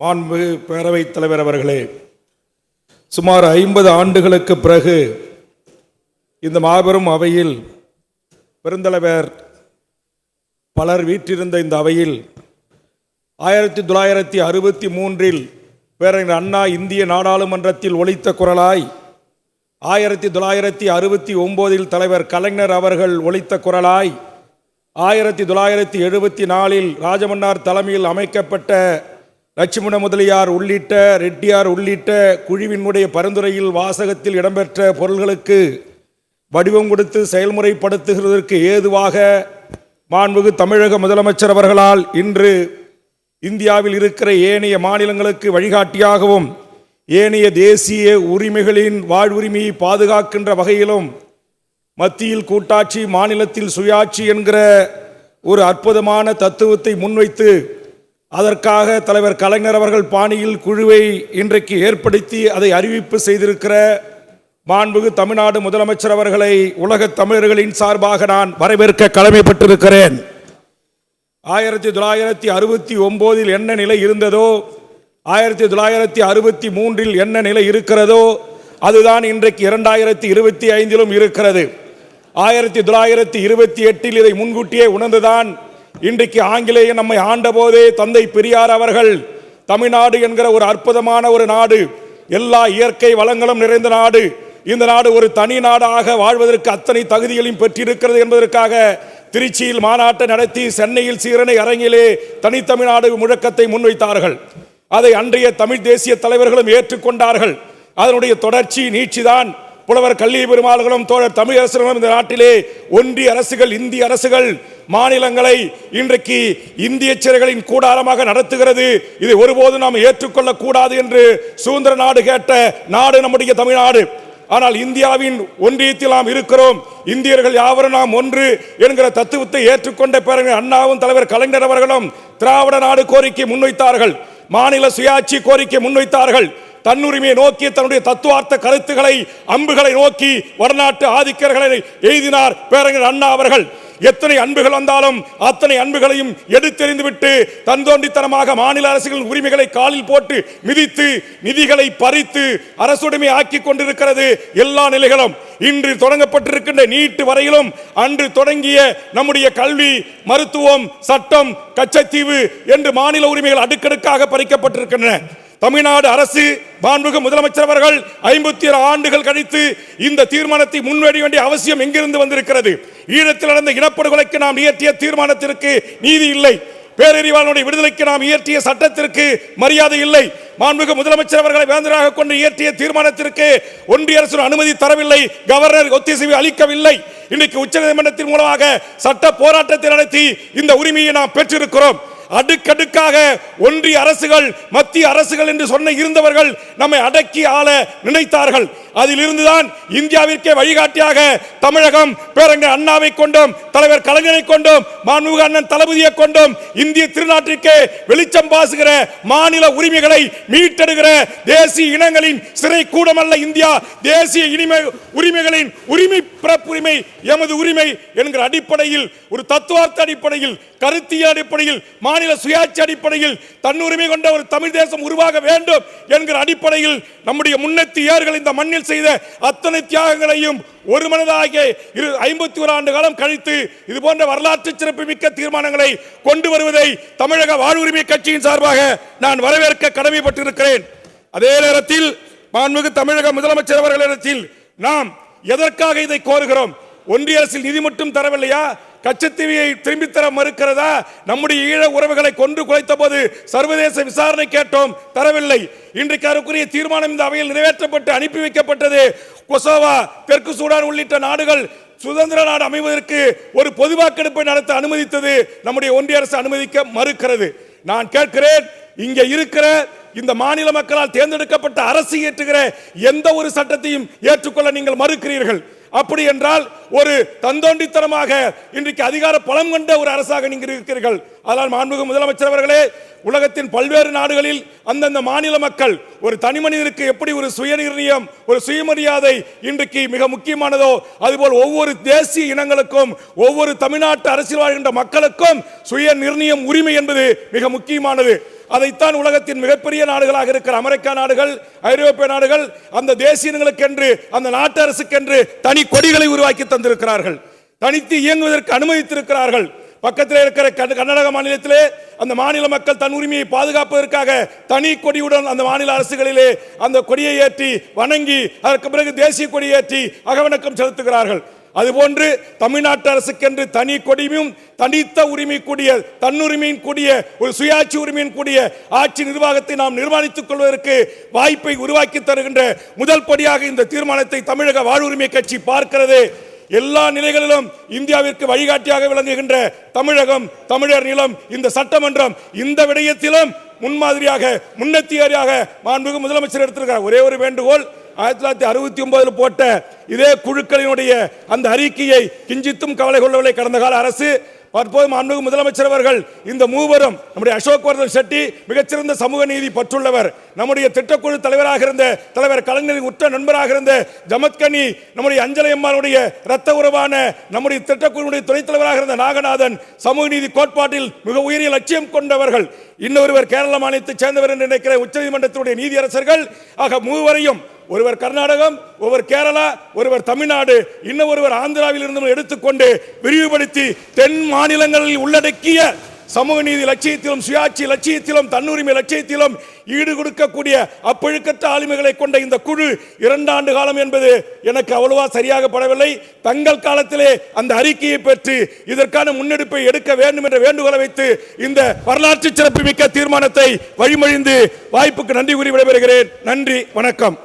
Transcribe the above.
மாண்பு பேரவைத் தலைவர் அவர்களே சுமார் ஐம்பது ஆண்டுகளுக்கு பிறகு இந்த மாபெரும் அவையில் பெருந்தலைவர் பலர் வீற்றிருந்த இந்த அவையில் ஆயிரத்தி தொள்ளாயிரத்தி அறுபத்தி மூன்றில் பேரறிஞர் அண்ணா இந்திய நாடாளுமன்றத்தில் ஒழித்த குரலாய் ஆயிரத்தி தொள்ளாயிரத்தி அறுபத்தி ஒம்போதில் தலைவர் கலைஞர் அவர்கள் ஒழித்த குரலாய் ஆயிரத்தி தொள்ளாயிரத்தி எழுபத்தி நாலில் ராஜமன்னார் தலைமையில் அமைக்கப்பட்ட லட்சுமண முதலியார் உள்ளிட்ட ரெட்டியார் உள்ளிட்ட குழுவினுடைய பரிந்துரையில் வாசகத்தில் இடம்பெற்ற பொருள்களுக்கு வடிவம் கொடுத்து செயல்முறைப்படுத்துகிறதற்கு ஏதுவாக மாண்புகு தமிழக முதலமைச்சர் அவர்களால் இன்று இந்தியாவில் இருக்கிற ஏனைய மாநிலங்களுக்கு வழிகாட்டியாகவும் ஏனைய தேசிய உரிமைகளின் வாழ்வுரிமையை பாதுகாக்கின்ற வகையிலும் மத்தியில் கூட்டாட்சி மாநிலத்தில் சுயாட்சி என்கிற ஒரு அற்புதமான தத்துவத்தை முன்வைத்து அதற்காக தலைவர் கலைஞர் அவர்கள் பாணியில் குழுவை இன்றைக்கு ஏற்படுத்தி அதை அறிவிப்பு செய்திருக்கிற மாண்புகு தமிழ்நாடு முதலமைச்சர் அவர்களை உலக தமிழர்களின் சார்பாக நான் வரவேற்க கடமைப்பட்டிருக்கிறேன். ஆயிரத்தி தொள்ளாயிரத்தி அறுபத்தி ஒம்போதில் என்ன நிலை இருந்ததோ ஆயிரத்தி தொள்ளாயிரத்தி அறுபத்தி மூன்றில் என்ன நிலை இருக்கிறதோ அதுதான் இன்றைக்கு இரண்டாயிரத்தி இருபத்தி ஐந்திலும் இருக்கிறது. ஆயிரத்தி தொள்ளாயிரத்தி இருபத்தி எட்டில் இதை முன்கூட்டியே உணர்ந்துதான் இன்றைக்கு ஆங்கிலேய நம்மை ஆண்டபோதே தந்தை பெரியார் அவர்கள் தமிழ்நாடு என்கிற ஒரு அற்புதமான ஒரு நாடு எல்லா இயற்கை வளங்களும் நிறைந்த நாடு இந்த நாடு ஒரு தனி நாடாக வாழ்வதற்கு அத்தனை தகுதிகளையும் பெற்றிருக்கிறது என்பதற்காக திருச்சியில் மாநாட்டை நடத்தி சென்னையில் சீரணை அரங்கிலே தனித்தமிழ்நாடு முழக்கத்தை முன்வைத்தார்கள். அதை அன்றைய தமிழ் தேசிய தலைவர்களும் ஏற்றுக்கொண்டார்கள். அதனுடைய தொடர்ச்சி நீட்சிதான். புலவர் கல்வி பெருமாள்களும் தோழர் தமிழரசர்களும் இந்த நாட்டிலே ஒன்றிய அரசுகள் இந்திய அரசுகள் மாநிலங்களை இன்றைக்கு இந்திய சிறைகளின் கூடாரமாக நடத்துகிறது. இதை ஒருபோதும் நாம் ஏற்றுக்கொள்ள கூடாது என்று சுதந்திர நாடு கேட்ட நாடு நம்முடைய தமிழ்நாடு. ஆனால் இந்தியாவின் ஒன்றியத்தில் நாம் இருக்கிறோம். இந்தியர்கள் யாவரும் நாம் ஒன்று என்கிற தத்துவத்தை ஏற்றுக்கொண்ட பிறகு அண்ணாவும் தலைவர் கலைஞர் அவர்களும் திராவிட நாடு கோரிக்கை முன்வைத்தார்கள். மாநில சுயாட்சி கோரிக்கை முன்வைத்தார்கள். தன்னுரிமையை நோக்கி தன்னுடைய தத்துவார்த்த கருத்துக்களை அம்புகளை நோக்கி வடநாட்டு ஆதிக்கர்களை எழுதினார் பேரங்கர் அண்ணா அவர்கள். எத்தனை அன்புகள் வந்தாலும் அத்தனை அன்புகளையும் எடுத்தெறிந்துவிட்டு தந்தோண்டித்தனமாக மாநில அரசுகளின் உரிமைகளை காலில் போட்டு மிதித்து நிதிகளை பறித்து அரசுடைமை ஆக்கி கொண்டிருக்கிறது எல்லா நிலைகளும். இன்று தொடங்கப்பட்டிருக்கின்ற நீட்டு வரையிலும் அன்று தொடங்கிய நம்முடைய கல்வி மருத்துவம் சட்டம் கச்சத்தீவு என்று மாநில உரிமைகள் அடுக்கடுக்காக பறிக்கப்பட்டிருக்கின்றன. தமிழ்நாடு அரசு மாண்புமிகு முதலமைச்சர் அவர்கள் ஐம்பத்தி ஏழு ஆண்டுகள் கழித்து இந்த தீர்மானத்தை முன்வெடி வேண்டிய அவசியம் எங்கிருந்து வந்திருக்கிறது? ஈழத்தில் நடந்த இனப்படுகொலைக்கு நாம் இயற்றிய தீர்மானத்திற்கு நீதி இல்லை. பேரறிவாளனுடைய விடுதலைக்கு நாம் இயற்றிய சட்டத்திற்கு மரியாதை இல்லை. மாண்புமிகு முதலமைச்சர் அவர்களை வேந்தராக கொண்டு இயற்றிய தீர்மானத்திற்கு ஒன்றிய அரசு அனுமதி தரவில்லை. கவர்னர் ஒத்திசைவு அளிக்கவில்லை. இன்றைக்கு உச்சநீதிமன்றத்தின் மூலமாக சட்ட போராட்டத்தை நடத்தி இந்த உரிமையை நாம் பெற்றிருக்கிறோம். அடுக்கடுக்காக ஒன்றிய அரசுகள் மத்திய அரசுகள் என்று சொன்ன இருந்தவர்கள் நம்மை அடக்கி ஆள நினைத்தார்கள். அதிலிருந்துதான் இந்தியாவிற்கே வழிகாட்டியாக தமிழகம் பேரங்க அண்ணாவை கொண்டோம் தலைவர் கலைஞரை கொண்டோம் மாண்புமிகு அண்ணன் தளபதியை கொண்டோம் இந்திய திருநாட்டிற்கே வெளிச்சம் பாசுகிற மாநில உரிமைகளை மீட்டெடுகிற தேசிய இனங்களின் சிறை கூடமல்ல இந்தியா தேசிய இனிமை உரிமைகளின் உரிமை பிறப்புரிமை எமது உரிமை என்கிற அடிப்படையில் ஒரு தத்துவார்த்த அடிப்படையில் கருத்திய அடிப்படையில் மாநில சுயாட்சி அடிப்படையில் தன்னுரிமை கொண்ட ஒரு தமிழ் தேசம் உருவாக வேண்டும் என்கிற அடிப்படையில் நம்முடைய முன்னெத்தி ஏர்கள் இந்த மண்ணில் செய்த அத்தனை தியாகங்களையும் ஒரு மனதாக இரு ஐம்பத்தி ஒரு ஆண்டு காலம் கழித்து இது போன்ற வரலாற்று சிறப்புமிக்க தீர்மானங்களை கொண்டு வருவதை தமிழக வாழ்வுரிமை கட்சியின் சார்பாக நான் வரவேற்க கடமைப்பட்டிருக்கிறேன். அதே நேரத்தில் மாண்புமிகு தமிழக முதலமைச்சர் அவர்களிடத்தில் நாம் எதற்காக இதை கோருகிறோம்? ஒன்றிய அரசில் நிதி மட்டும் தரவில்லையா? கச்சத்தீவியை திரும்பித் தர மறுக்கிறதா? நம்முடைய ஈழ உறவுகளை கொன்று குலைத்த போது சர்வதேச விசாரணை கேட்டோம் தரவில்லை. இன்றைக்கு அதற்குரிய தீர்மானம் இந்த அவையில் நிறைவேற்றப்பட்டு அனுப்பி வைக்கப்பட்டது. கொசோவா தெற்கு சூடான் உள்ளிட்ட நாடுகள் சுதந்திர நாடு அமைவதற்கு ஒரு பொது வாக்கெடுப்பை நடத்த அனுமதித்தது நம்முடைய ஒன்றிய அரசு அனுமதிக்க மறுக்கிறது. நான் கேட்கிறேன் இங்கே இருக்கிற இந்த மாநில மக்களால் தேர்ந்தெடுக்கப்பட்ட அரசு இயற்றுகிற எந்த ஒரு சட்டத்தையும் ஏற்றுக்கொள்ள நீங்கள் மறுக்கிறீர்கள். அப்படி என்றால் ஒரு தந்தோண்டித்தனமாக இன்றைக்கு அதிகார பலம் கொண்ட ஒரு அரசாக நீங்கள் இருக்கிறீர்கள். அதனால் மாண்புமிகு முதலமைச்சர் அவர்களே உலகத்தின் பல்வேறு நாடுகளில் அந்தந்த மாநில மக்கள் ஒரு தனி மனிதனுக்கு எப்படி ஒரு சுயநிர்ணயம் ஒரு சுயமரியாதை இன்றைக்கு மிக முக்கியமானதோ அதுபோல் ஒவ்வொரு தேசிய இனங்களுக்கும் ஒவ்வொரு தமிழ்நாட்டு அரசியல் வாழ்கின்ற மக்களுக்கும் சுய நிர்ணயம் உரிமை என்பது மிக முக்கியமானது. அதைத்தான் உலகத்தின் மிகப்பெரிய நாடுகளாக இருக்கிற அமெரிக்கா நாடுகள் ஐரோப்பிய நாடுகள் அந்த தேசியங்களுக்கென்று அந்த நாட்டு அரசுக்கென்று தனி கொடிகளை உருவாக்கி தந்திருக்கிறார்கள். தனித்து இயங்குவதற்கு அனுமதித்திருக்கிறார்கள். பக்கத்தில் இருக்கிற கர்நாடக மாநிலத்திலே அந்த மாநில மக்கள் தன் உரிமையை பாதுகாப்பதற்காக தனி கொடியுடன் அந்த மாநில அரசுகளிலே அந்த கொடியை ஏற்றி வணங்கி அதற்கு பிறகு தேசிய கொடியை ஏற்றி அகவணக்கம் செலுத்துகிறார்கள். அதுபோன்று தமிழ்நாட்டு அரசுக்கென்று தனி கொடியும் தனித்த உரிமை கூடிய தன்னுரிமையின் கூடிய ஒரு சுயாட்சி உரிமையின் கூடிய ஆட்சி நிர்வாகத்தை நாம் நிர்மாணித்துக் கொள்வதற்கு வாய்ப்பை உருவாக்கி தருகின்ற முதல் படியாக இந்த தீர்மானத்தை தமிழக வாழ்வுரிமை கட்சி பார்க்கிறது. எல்லா நிலைகளிலும் இந்தியாவிற்கு வழிகாட்டியாக விளங்குகின்ற தமிழகம் தமிழர் நிலம் இந்த சட்டமன்றம் இந்த விடயத்திலும் முன்மாதிரியாக முன்னெத்தியாரியாக மாண்புமிகு முதலமைச்சர் எடுத்திருக்கிறார். ஒரே ஒரு வேண்டுகோள் ஆயிரத்தி தொள்ளாயிரத்தி அறுபத்தி ஒன்பதில் போட்ட இதே குழுக்களினுடைய அந்த அறிக்கையை கிஞ்சித்தும் கவலை கொள்ளவில்லை கடந்த கால அரசு. தற்போது மாண்புமிகு முதலமைச்சர் அவர்கள் இந்த மூவரும் நம்முடைய அசோக் வர்தன் செட்டி மிகச்சிறந்த சமூக நீதி பற்றுள்ளவர். நம்முடைய திட்டக்குழு தலைவராக இருந்த தலைவர் கலைஞரின் உற்ற நண்பராக இருந்த ஜமத்கனி நம்முடைய அஞ்சலி அம்மாளுடைய இரத்த உறவான நம்முடைய திட்டக்குழுவுடைய துணைத் தலைவராக இருந்த நாகநாதன் சமூக நீதி கோட்பாட்டில் மிக உயரிய லட்சியம் கொண்டவர்கள். இன்னொருவர் கேரள மாநிலத்தைச் சேர்ந்தவர் என்று நினைக்கிற உச்சநீதிமன்றத்தினுடைய நீதியரசர்கள். ஆக மூவரையும் ஒருவர் கர்நாடகம் ஒருவர் கேரளா ஒருவர் தமிழ்நாடு இன்னும் ஒருவர் ஆந்திராவில் இருந்து எடுத்துக்கொண்டு விரிவுபடுத்தி தென் மாநிலங்களில் உள்ளடக்கிய சமூக நீதி லட்சியத்திலும் சுயாட்சி லட்சியத்திலும் தன்னுரிமை லட்சியத்திலும் ஈடு கொடுக்கக்கூடிய அப்பழுக்கற்ற ஆளுமைகளை கொண்ட இந்த குழு இரண்டு ஆண்டு காலம் என்பது எனக்கு அவ்வளவா சரியாக படவில்லை. தங்கள் காலத்திலே அந்த அறிக்கையை பெற்று இதற்கான முன்னெடுப்பை எடுக்க வேண்டும் என்ற வேண்டுகோளை வைத்து இந்த வரலாற்று சிறப்புமிக்க தீர்மானத்தை வழிமொழிந்து வாய்ப்புக்கு நன்றி கூறி விடைபெறுகிறேன். நன்றி வணக்கம்.